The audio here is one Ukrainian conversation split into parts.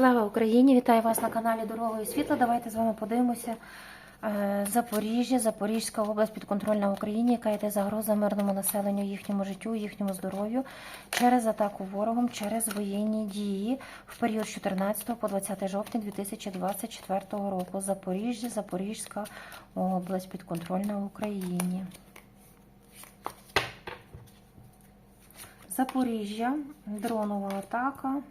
Слава Україні! Вітаю вас на каналі Дорога і світло. Давайте з вами подивимося. Е, Запоріжжя, Запорізька область підконтрольна Україні, яка йде загроза мирному населенню, їхньому життю, їхньому здоров'ю через атаку ворогом, через воєнні дії в період з 14 по 20 жовтня 2024 року. Запоріжжя, Запорізька область підконтрольна Україні. Запоріжжя, дронова атака.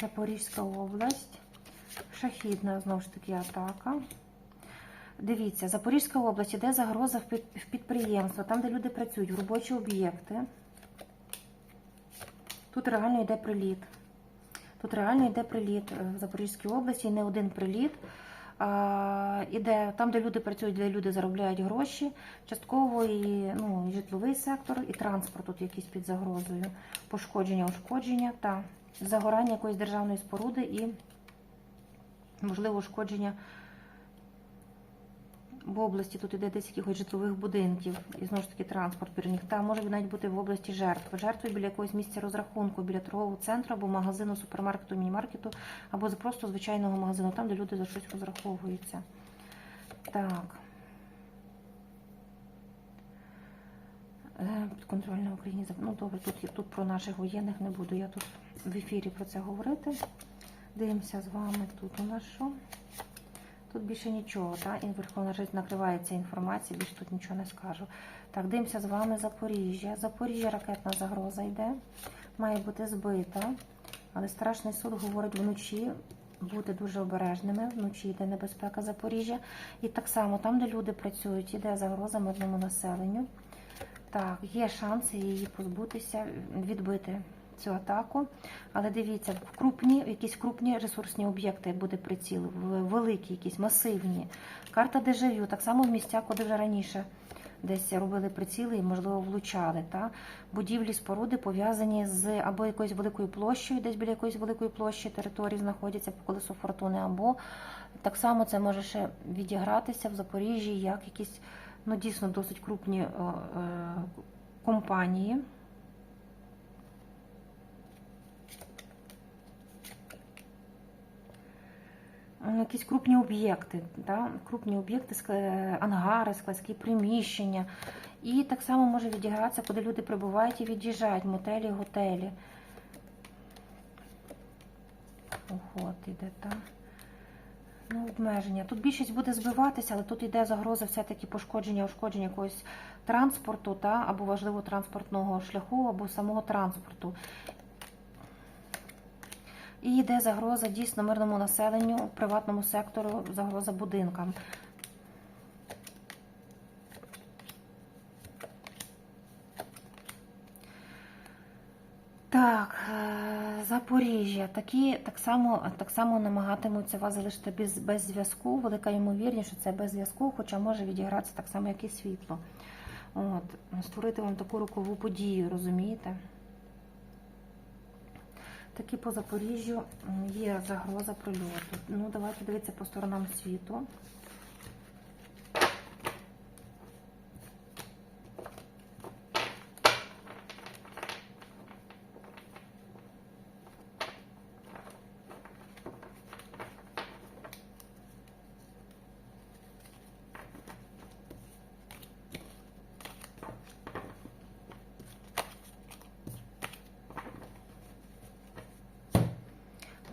Запорізька область, шахідна знову ж таки атака. Дивіться, Запорізька область іде загроза в під- в підприємства, там, де люди працюють, в робочі об'єкти. Тут реально йде приліт. Тут реально йде приліт е, в Запорізькій області, і не один приліт. А, іде там, де люди працюють, де люди заробляють гроші, частково і, ну, і житловий сектор, і транспорт тут якийсь під загрозою. Пошкодження, ушкодження та загорання якоїсь державної споруди і, можливо, ушкодження в області. Тут іде десь якихось житлових будинків і знову ж таки транспорт переміг. Та може навіть бути в області жертви. Жертви біля якогось місця розрахунку, біля торгового центру або магазину, супермаркету, мінімаркету, або просто звичайного магазину, там, де люди за щось розраховуються. Так. Е, Підконтрольна Україні. Ну добре, тут, тут про наших воєнних не буду. Я тут в ефірі про це говорити. Дивимося з вами тут у нас що. Тут більше нічого, так? Верховна Жить накривається інформацією, більше тут нічого не скажу. Так, дивимося з вами Запоріжжя. Запоріжжя ракетна загроза йде. Має бути збита. Але страшний суд говорить вночі бути дуже обережними. Вночі йде небезпека Запоріжжя. І так само там, де люди працюють, іде загроза мирному населенню. Так, є шанси її позбутися, відбити цю атаку. Але дивіться, крупні, якісь крупні ресурсні об'єкти буде приціл, великі, якісь масивні. Карта дежавю, так само в місцях, куди вже раніше десь робили приціли і, можливо, влучали. Та? Будівлі, споруди пов'язані з або якоюсь великою площею, десь біля якоїсь великої площі території знаходяться по колесу фортуни, або так само це може ще відігратися в Запоріжжі як якісь ну, дійсно досить крупні е, е, компанії. Ну, Якісь крупні об'єкти, да? крупні об'єкти, ангари, складські приміщення. І так само може відігратися, куди люди прибувають і від'їжджають, мотелі, готелі. Охот іде, так. Ну, обмеження. Тут більшість буде збиватися, але тут йде загроза все-таки пошкодження, ушкодження якогось транспорту, та, або важливо транспортного шляху, або самого транспорту. І йде загроза дійсно мирному населенню, приватному сектору, загроза будинкам. Так, е, Запоріжжя. Такі так само, так само намагатимуться вас залишити без, без зв'язку. Велика ймовірність, що це без зв'язку, хоча може відігратися так само, як і світло. От, створити вам таку рокову подію, розумієте? Такі по Запоріжжю є загроза прольоту. Ну, давайте дивитися по сторонам світу.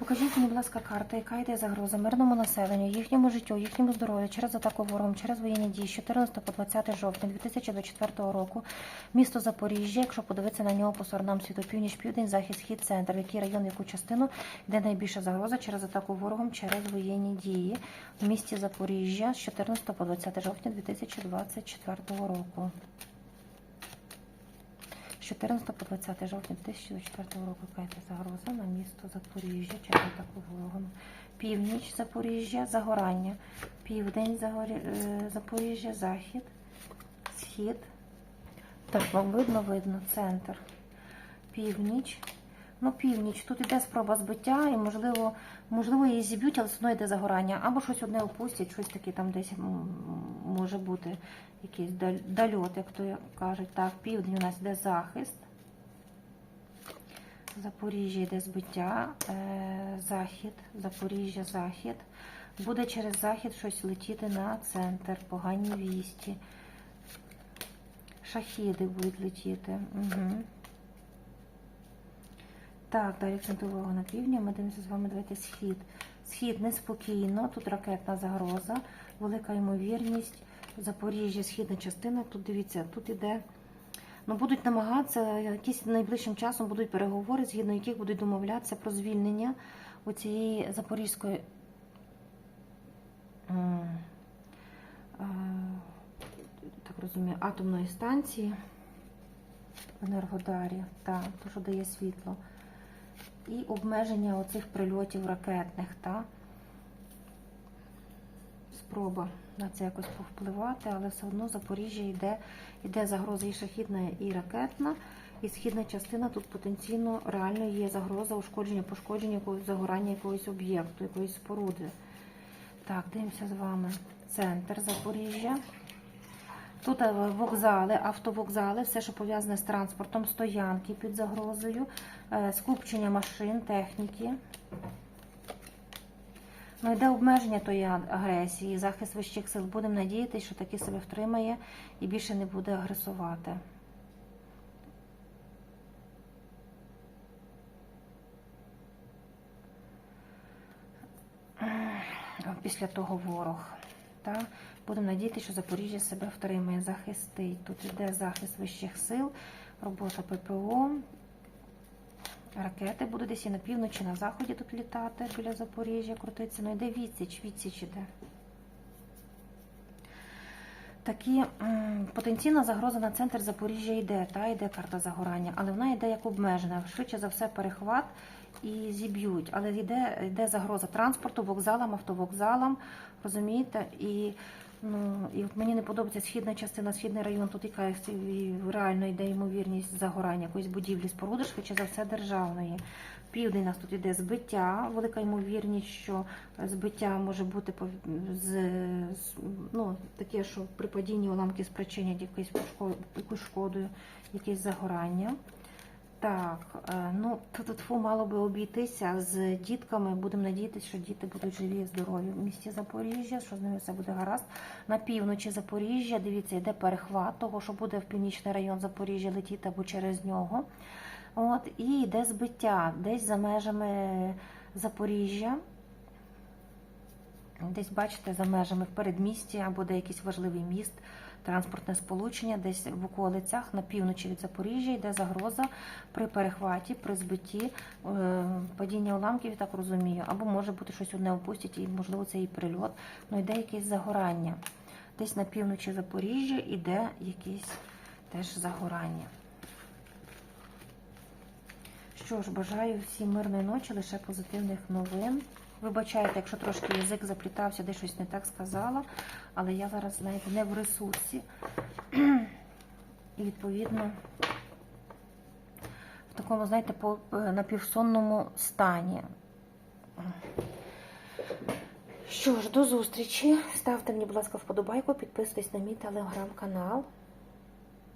Покажіть мені, будь ласка, карта, яка йде загроза мирному населенню, їхньому життю, їхньому здоров'ю через атаку ворогом, через воєнні дії з 14 по 20 жовтня 2024 року. Місто Запоріжжя, якщо подивитися на нього по сторонам світу, північ, південь, захід, схід, центр, який район, яку частину йде найбільша загроза через атаку ворогом, через воєнні дії в місті Запоріжжя з 14 по 20 жовтня 2024 року. З 14 по 20 жовтня 2024 року кайте загроза на місто Запоріжжя атаку ворогом. Північ Запоріжжя, загорання. Південь Загорі... е, Запоріжжя, захід, схід. Так, вам видно, видно, центр. Північ. Ну, північ. Тут іде спроба збиття, і можливо, можливо, її зіб'ють, але все одно йде загорання. Або щось одне опустять, щось таке там десь може бути якийсь даль- дальот, як то кажуть. Так, південь у нас йде захист. Запоріжжя йде збиття, е, захід, Запоріжжя, захід. Буде через захід щось летіти на центр, погані вісті. Шахіди будуть летіти. Угу. Так, далі акцентую увагу на півдні. Ми дивимося з вами давайте схід. Схід неспокійно, тут ракетна загроза, велика ймовірність. Запоріжжя, східна частина. Тут дивіться, тут іде. Ну, будуть намагатися, якісь найближчим часом будуть переговори, згідно яких будуть домовлятися про звільнення у цієї запорізької так розумію, атомної станції в Енергодарі, так, то, що дає світло. І обмеження оцих прильотів ракетних, та спроба на це якось повпливати, але все одно Запоріжжя йде, йде загроза і шахідна, і ракетна, і східна частина тут потенційно реально є загроза ушкодження, пошкодження якогось загорання якогось об'єкту, якоїсь споруди. Так, дивимося з вами. Центр Запоріжжя. Тут е, вокзали, автовокзали, все, що пов'язане з транспортом, стоянки під загрозою, е, скупчення машин, техніки. Ну, йде обмеження тої агресії, захист вищих сил. Будемо надіятися, що таки себе втримає і більше не буде агресувати. Після того ворог. Та? Будемо надіятися, що Запоріжжя себе втримає, захистить. Тут йде захист вищих сил, робота ППО. Ракети будуть десь і на півночі, на заході тут літати біля Запоріжжя, крутиться. Ну йде відсіч, відсіч іде. Такі потенційна загроза на центр Запоріжжя йде, та йде карта загорання, але вона йде як обмежена. Швидше за все перехват і зіб'ють. Але йде, йде загроза транспорту, вокзалам, автовокзалам, розумієте? І ну і мені не подобається східна частина, східний район. Тут якась реально йде ймовірність загорання якоїсь будівлі споруди, швидше за все державної. Південь у нас тут іде збиття, велика ймовірність, що збиття може бути з, ну, таке, що при падінні уламки спричинять якусь якусь шкоду, якесь загорання. Так, е, ну тут фу мало би обійтися з дітками. Будемо надіятися, що діти будуть живі і здорові в місті Запоріжжя, що з ними все буде гаразд. На півночі Запоріжжя, дивіться, йде перехват того, що буде в північний район Запоріжжя летіти або через нього. От, і йде збиття десь за межами Запоріжжя. Десь, бачите, за межами в передмісті або де якийсь важливий міст, транспортне сполучення, десь в околицях на півночі від Запоріжжя йде загроза при перехваті, при збитті, е, падіння уламків, я так розумію, або може бути щось одне опустять, і можливо це і прильот, ну йде якесь загорання. Десь на півночі Запоріжжя йде якесь теж загорання. Що ж, бажаю всім мирної ночі, лише позитивних новин. Вибачайте, якщо трошки язик заплітався, де щось не так сказала, але я зараз, знаєте, не в ресурсі. І відповідно в такому, знаєте, е, напівсонному стані. Що ж, до зустрічі. Ставте мені, будь ласка, вподобайку, підписуйтесь на мій телеграм-канал.